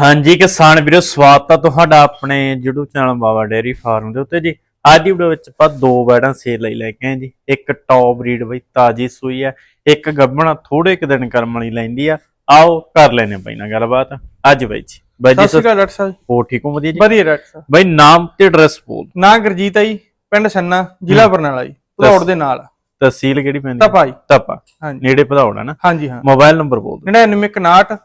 ਹਾਂਜੀ ਕਿਸਾਨ ਵੀਰੋ ਸਵਾਗਤ ਹੈ ਤੁਹਾਡਾ ਆਪਣੇ YouTube channel Baba dairy farm ਦੇ ਉੱਤੇ ਜੀ। ਅੱਜ ਦੀ ਵੀਡੀਓ ਵਿੱਚ ਆਪਾਂ ਦੋ ਬੈੜਾਂ ਸੇਲ ਲਈ ਲੈ ਕੇ ਆਏ ਜੀ। ਇੱਕ ਟੌਪ ਬਰੀਡ ਬਈ ਤਾਜੀ ਸੂਈ ਹੈ ਇੱਕ ਗੱਭਣਾ ਥੋੜੇ ਕੁ ਦਿਨ ਕਰਮ ਵਾਲੀ ਲੈਂਦੀ ਆ। ਆਓ ਕਰ ਲੈਨੇ ਬਈ ਨਾਲ ਗੱਲਬਾਤ। ਅੱਜ ਬਈ ਜੀ। ਬਾਈ ਜੀ ਸਤਿ ਸ਼੍ਰੀ ਅਕਾਲ ਡਾਕਟਰ ਸਾਹਿਬ ਹੋ ਠੀਕ ਹੋ? ਵਧੀਆ ਜੀ? ਵਧੀਆ ਡਾਕਟਰ ਸਾਹਿਬ। ਬਈ ਨਾਮ ਤੇ ਐਡਰੈਸ ਬੋਲ ਨਾਂ ਗੁਰਜੀਤ ਆ ਜੀ ਪਿੰਡ ਸੰਨਾ ਜ਼ਿਲ੍ਹਾ ਬਰਨਾਲਾ ਜੀ। ਭਦੌੜ ਦੇ ਨਾਲ। ਤਹਿਸੀਲ ਕਿਹੜੀ ਪੈਂਦੀ? ਤਪਾ ਜੀ। ਤਪਾ। ਹਾਂਜੀ। ਨੇੜੇ ਭਦੌੜ ਹੈ ਨਾ? ਹਾਂਜੀ ਹਾਂ। ਮੋਬਾਈਲ ਨੰਬਰ ਬੋਲ ਦਿਓ। 9961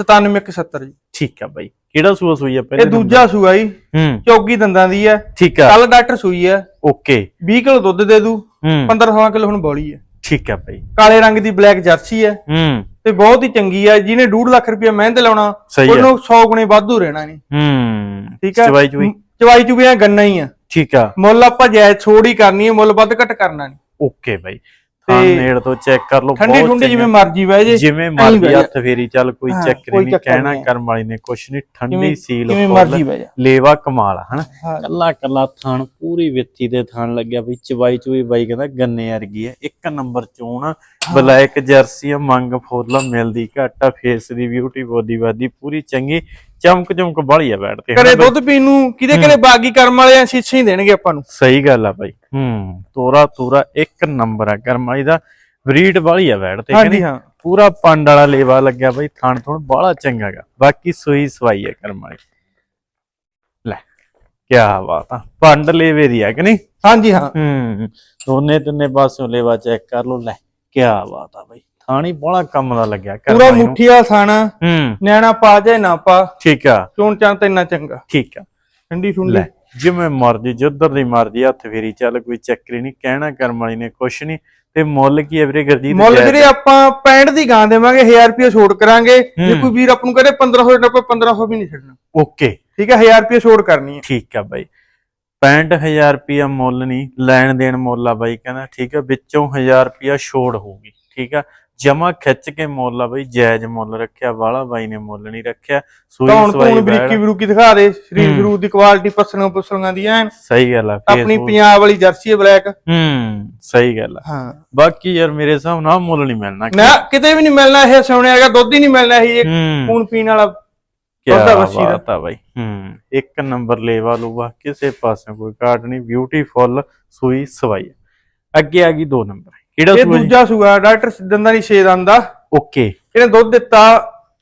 97170 ਜੀ। ਠੀਕ ਆ ਬਾਈ। ਕਿਹੜਾ ਸੂਆ ਸੂਈ ਆ ਇਹ ਪਹਿਲੇ ਦੂਜਾ ਸੂਆ ਜੀ। ਹੂੰ। ਚੌਗੀ ਦੰਦਾਂ ਦੀ ਹੈ ਠੀਕ ਆ। ਕੱਲ ਡਾਕਟਰ ਸੂਈ ਹੈ ਓਕੇ। 20 ਕਿਲੋ ਦੁੱਧ ਦੇ ਦੂ। ਹੂੰ। 15 16 ਕਿਲੋ ਹੁਣ ਬੋਲੀ ਹੈ ਠੀਕ ਆ ਬਾਈ। ਕਾਲੇ ਰੰਗ ਦੀ ਬਲੈਕ ਜਰਸੀ ਹੈ ਹੂੰ। ਤੇ ਬਹੁਤ ਹੀ ਚੰਗੀ ਹੈ ਜਿਹਨੇ 2.5 ਲੱਖ ਰੁਪਏ ਮਿਹਨਤ ਲਾਉਣਾ ਉਹਨੂੰ 100 ਗੁਣੇ ਵਾਧੂ ਰਹਿਣਾ ਨਹੀਂ ਹੂੰ। ਠੀਕ ਹੈ ਚਵਾਈ ਚੁਈ ਚਵਾਈ ਚੁਬੀਆਂ ਗੰਨਾ ਹੀ ਆ। ਠੀਕ ਆ। ਮੁੱਲ ਆਪਾਂ ਜਾਇਜ਼ ਛੋੜ ਹੀ ਕਰਨੀ ਹੈ ਮੁੱਲ ਵੱਧ ਘੱਟ ਕਰਨਾ ਨਹੀਂ। Okay bye. ਤੇ ਨੇੜ ਤੋਂ ਚੈੱਕ ਕਰ ਲਓ ਠੰਡੀ ਠੁੰਡੀ ਜਿਵੇਂ। ਮਰਜ਼ੀ ਬਹਿ ਜੇ ਜਿਵੇਂ ਮਰਜ਼ੀ। ਹੱਥ ਫੇਰੀ ਚੱਲ ਕੋਈ ਹਾਂ, ਕੋਈ ਨਹੀਂ ਕਹਿਣਾ ਹੈ। ਕਰਮ ਵਾਲੀ ਨੇ ਕੁਛ ਨਹੀਂ ਠੰਡੀ ਸੀਲ ਕਿਵੇਂ ਫੁੱਲ, ਮਰਜ਼ੀ ਬਹਿ ਜਾ ਲੇਵਾ ਕਮਾਲ ਹਨਾ ਹਾਂ। ਕੱਲਾ ਕੱਲਾ ਥਣ ਪੂਰੀ ਵਿੱਤੀ ਦੇ ਥਣ ਲੱਗਿਆ ਬਈ ਚਵਾਈ ਚੁਈ ਬਾਈ ਕਹਿੰਦਾ ਗੰਨੇ ਵਰਗੀ ਹੈ ਇੱਕ ਨੰਬਰ ਚੋਣ ਬਲੈਕ ਜਰਸੀ ਮੰਗ ਫੁੱਲ ਮਿਲਦੀ ਘੱਟ ਫੇਸ ਦੀ ਬਿਊਟੀ ਬੋਡੀ ਬਾਦੀ ਪੂਰੀ ਚੰਗੀ ਚਮਕ ਚਮਕ ਬਾਲੀ ਆ ਬੈਠ ਤੇ ਘਰੇ ਦੁੱਧ ਪੀਣ ਨੂੰ ਕਿਤੇ ਕਿਤੇ ਬਾਗੀ ਕਰਮ ਵਾਲੇ ਆ ਸ਼ੀਸ਼ੇ ਹੀ ਦੇਣਗੇ ਆਪਾਂ ਨੂੰ। ਸਹੀ ਗੱਲ ਆ ਬਾਈ। ਹੂੰ ਤੋਰਾ ਤੋਰਾ ਇੱਕ ਨੰਬਰ ਆ ਕਰਮ ਵਾਲੀ ਦਾ ਬਰੀਡ ਵਾਲੀ ਆ ਬੈਠ ਤੇ ਕਿ ਹਾਂਜੀ? ਹਾਂ। ਪੂਰਾ ਪੰਡ ਵਾਲਾ ਲੇਵਾ ਲੱਗਿਆ ਬਾਈ ਥਣ ਥਣ ਬਾਹਲਾ ਚੰਗਾਗਾ ਬਾਕੀ ਸੂਈ ਸਵਾਈ ਹੈ ਕਰਮ ਵਾਲੀ। ਲੈ ਕੀ ਬਾਤ ਆ। ਪੰਡ ਲੇਵੇ ਦੀ ਆ ਕਿ ਨਹੀਂ? ਹਾਂਜੀ ਹਾਂ। ਹੂੰ ਦੋਨੇ ਤਿੰਨੇ ਪਾਸਿਓਂ ਲੇਵਾ ਚੈੱਕ ਕਰ ਲਓ। ਲੈ ਕੀ ਬਾਤ ਆ ਬਾਈ। ਥਾਣੀ ਬਾਹਲਾ ਕੰਮ ਦਾ ਲੱਗਿਆ ਕਰਮ ਪੂਰਾ ਵਾਲੀ ਨੂੰ। ਮੁੱਠੀ ਵਾਲਾ ਖਾਣਾ ਹੂੰ। ਨਿਆਣਾ ਪਾ ਜਾਏ ਨਾ ਪਾ। ਠੀਕ ਆ। ਚੋਣ ਚਾਂ ਤੇ ਇੰਨਾ ਚੰਗਾ। ਠੀਕ ਆ। ਠੰਡੀ ਠੁੰਡੀ ਜਿਵੇਂ ਮਰਜ਼ੀ ਜਿੱਧਰ ਦੀ ਮਰਜ਼ੀ ਹੱਥ ਫੇਰੀ ਚੱਲ ਕੋਈ ਚੱਕਰੀ ਨਹੀਂ ਕਹਿਣਾ ਕਰਮ ਵਾਲੀ ਨੇ ਕੁਛ ਨਹੀਂ ਤੇ ਮੁੱਲ ਕੀ ਹੈ ਵੀਰੇ ਗਰਜੀਤ? ਮੁੱਲ? ਵੀਰੇ ਆਪਾਂ 65 ਦੀ ਗਾਂ ਦੇਵਾਂਗੇ 1000 ਰੁਪਏ ਛੋੜ ਕਰਾਂਗੇ। ਜੇ ਹੂੰ। ਕੋਈ ਵੀਰ ਆਪ ਨੂੰ ਕਹੇ 1500 ਦਾ ਆਪਾਂ 1500 ਵੀ ਨਹੀਂ ਛੱਡਣਾ। ਓਕੇ। ਠੀਕ ਹੈ 1000 ਰੁਪਏ ਛੋੜ ਕਰਨੀ ਹੈ ਠੀਕ ਆ ਬਾਈ। 65000 ਰੁਪਿਆ ਮੁੱਲ ਨਹੀਂ ਲੈਣ ਦੇਣ ਮੁੱਲ ਆ ਬਾਈ ਕਹਿੰਦਾ ਠੀਕ ਆ ਵਿੱਚੋਂ 1000 ਰੁਪਿਆ ਛੋੜ ਹੋਊਗੀ। ਠੀਕ ਆ ਜਮਾ ਖਿੱਚ ਕੇ ਮੁੱਲ ਆ ਬਾਈ ਜਾਇਜ਼ ਮੁੱਲ ਰੱਖਿਆ ਵਾਲਾ ਬਾਈ ਨੇ ਮੁੱਲ ਨਹੀਂ ਰੱਖਿਆ ਸੂਈ ਕੌਣ ਸਵਾਈ ਕੌਣ ਬੈੜ ਬਰੀਕੀ ਬਰੂਕੀ ਦਿਖਾ ਦੇ ਸਰੀਰ। ਸਰੂ ਦੀ ਕੁਆਲਿਟੀ ਪਸਲੀਆਂ ਪੁਸਲੀਆਂ ਦੀ ਐਨ। ਸਹੀ ਗੱਲ ਆ ਆਪਣੀ ਪੰਜਾਬ ਵਾਲੀ ਜਰਸੀ ਹੈ ਬਲੈਕ ਹੂੰ ਸਹੀ ਗੱਲ ਆ। ਹਾਂ। ਬਾਕੀ ਯਾਰ ਮੇਰੇ ਹਿਸਾਬ ਨਾਲ ਮੁੱਲ ਨਹੀਂ ਮਿਲਣਾ ਨਾ ਕਿਤੇ। ਵੀ ਨਹੀਂ ਮਿਲਣਾ ਇਹ ਸੋਨੇ ਹੈਗਾ ਦੁੱਧ ਹੀ ਨਹੀਂ ਮਿਲਣਾ ਇਹ ਖੂਨ ਪੀਣ ਵਾਲਾ ਕਿਆ। ਬਾਤ ਆ ਬਾਈ। ਹੂੰ ਇੱਕ ਨੰਬਰ ਲੇਵਾ ਲੂਵਾ ਕਿਸੇ ਪਾਸੇ ਕੋਈ ਕਾਟ ਨਹੀਂ ਬਿਊਟੀਫੁੱਲ ਸੂਈ ਸਵਾਈ। ਅੱਗੇ ਆ ਗਈ ਦੋ ਨੰਬਰ। ਕਿਹੜਾ ਇਹ ਸੂਆ ਜੀ? ਦੂਜਾ ਸੂਆ ਡਾਕਟਰ ਦੰਦਾਂ ਦੀ 6 ਦੰਦ ਦਾ ਓਕੇ। ਇਹਨੇ ਦੁੱਧ ਦਿੱਤਾ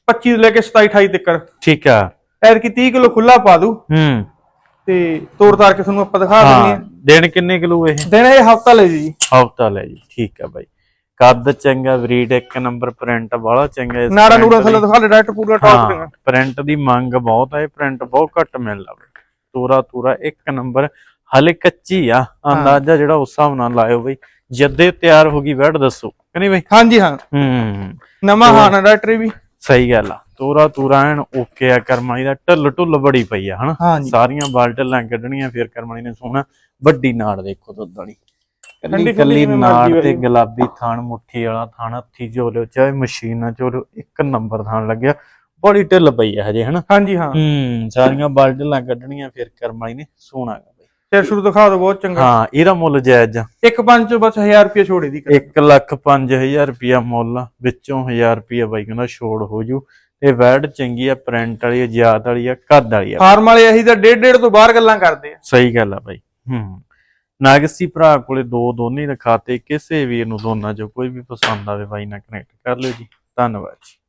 25 ਤੋਂ ਲੈ ਕੇ 27 28 ਤੱਕ। ਠੀਕ ਆ। ਐਰ ਕੀ 30 ਕਿਲੋ ਖੁੱਲਾ ਪਾ ਦੂ ਹੂੰ। ਤੇ ਤੋੜ ਤਾਰ ਕੇ ਤੁਹਾਨੂੰ ਆਪਾਂ ਦਿਖਾ ਦਿੰਦੇ ਹਾਂ। ਕਿੰਨੇ ਕਿਲੋ ਇਹ? ਦਿਨ ਇਹ ਹਫਤਾ ਲੈ ਜੀ। ਹਫਤਾ ਲੈ ਜੀ ਠੀਕ ਆ ਬਾਈ। ਕੱਦ ਚੰਗਾ ਬਰੀਡ ਇੱਕ ਨੰਬਰ ਪ੍ਰਿੰਟ ਵਾਲਾ ਚੰਗਾ ਇਸ ਨਾੜਾ ਨੂੜਾ। ਥੱਲੇ ਦਿਖਾ ਲੈ ਡਾਕਟਰ ਪੂਰਾ ਟੌਪ ਹਾਂ ਪ੍ਰਿੰਟ ਦੀ ਮੰਗ ਬਹੁਤ ਹੈ ਪ੍ਰਿੰਟ ਬਹੁਤ ਘੱਟ ਮਿਲਦਾ ਵਾ। ਤੋਰਾ ਤੋਰਾ ਇੱਕ ਨੰਬਰ ਹਲੇ ਕੱਚੀ ਆ ਅੰਦਾਜ਼ਾ ਜਿਹੜਾ ਉਸ ਹਿਸਾਬ ਨਾਲ ਲਾਇਓ ਬਈ। ਜਦੇ ਤਿਆਰ ਹੋ ਗਈ ਬੈਠ ਦੱਸੋ। ਕਿ ਨਹੀਂ ਬਈ? ਹਾਂਜੀ ਹਾਂ। ਹੂੰ। ਨਵਾਂ ਹਾਨਾ ਡਾਕਟਰ ਵੀ। ਸਹੀ ਗੱਲ ਆ। ਤੋਰਾ ਤੋਰਾ ਐਨ ਓਕੇ ਆ ਕਰਮਾਈ ਦਾ ਢਿੱਲ ਢੁੱਲ ਬੜੀ ਪਈ ਆ ਹਨਾ? ਸਾਰੀਆਂ ਬਾਲਟਲਾਂ ਕੱਢਣੀਆਂ ਫਿਰ ਕਰਮਾਈ ਨੇ ਸੋਹਣਾ ਵੱਡੀ ਨਾੜ ਦੇਖੋ ਦੁੱਧ ਵਾਲੀ। ਕੱਲੀ ਨਾੜ ਤੇ। ਗੁਲਾਬੀ ਥਾਣ ਮੁੱਠੀ ਵਾਲਾ ਥਾਣ ਹੱਥੀ ਝੋਲਿਓ ਚਾਹੇ ਮਸ਼ੀਨ ਨਾਲ ਝੋਲਿਓ ਇੱਕ ਨੰਬਰ ਥਾਣ ਲੱਗਿਆ। ਬੜੀ ਢਿੱਲ ਪਈ ਆ ਹਜੇ ਹਨਾ? ਹਾਂਜੀ ਹਾਂ। ਹੂੰ ਸਾਰੀਆਂ ਬਾਲਟਲਾਂ ਕੱਢਣੀਆਂ ਫਿਰ ਕਰਮਾਈ ਨੇ ਬਈ ਸਿਰ ਸ਼ੁਰੂ ਦਿਖਾ ਦੋ ਬਹੁਤ ਚੰਗਾ। ਹਾਂ ਇਹਦਾ ਮੁੱਲ ਜਾਇਜ਼ ਆ। ਇੱਕ ਪੰਜ ਚੋਂ ਬਸ 1000 ਰੁਪਏ ਛੋੜੇ ਦੀ 1 ਲੱਖ 5000 ਰੁਪਿਆ ਮੁੱਲ ਆ, ਵਿੱਚੋਂ 1000 ਰੁਪਿਆ ਬਾਈ ਕਹਿੰਦਾ ਛੋੜ ਹੋ ਜੂ। ਤੇ ਵੈਡ ਚੰਗੀ ਆ ਪ੍ਰਿੰਟ ਵਾਲੀ ਆ ਜਾਤ ਵਾਲੀ ਆ ਕੱਦ ਵਾਲੀ ਆ। ਫਾਰਮ ਵਾਲੇ ਅਸੀਂ ਤਾਂ ਡੇਢ ਡੇਢ ਤੋਂ ਬਾਹਰ ਗੱਲਾਂ ਕਰਦੇ ਆ। ਸਹੀ ਗੱਲ ਆ ਬਾਈ ਹੂੰ। ਨਾਗਸੀ ਭਰਾ ਕੋਲੇ ਦੋ ਦੋਨੇ ਰਖਾਤੇ ਕਿਸੇ ਵੀਰ ਨੂੰ ਦੋਨਾਂ ਚੋਂ ਕੋਈ ਵੀ ਪਸੰਦ ਆਵੇ ਬਾਈ ਨਾਲ ਕਨੈਕਟ ਕਰ ਲਿਓ ਜੀ। ਧੰਨਵਾਦ ਜੀ।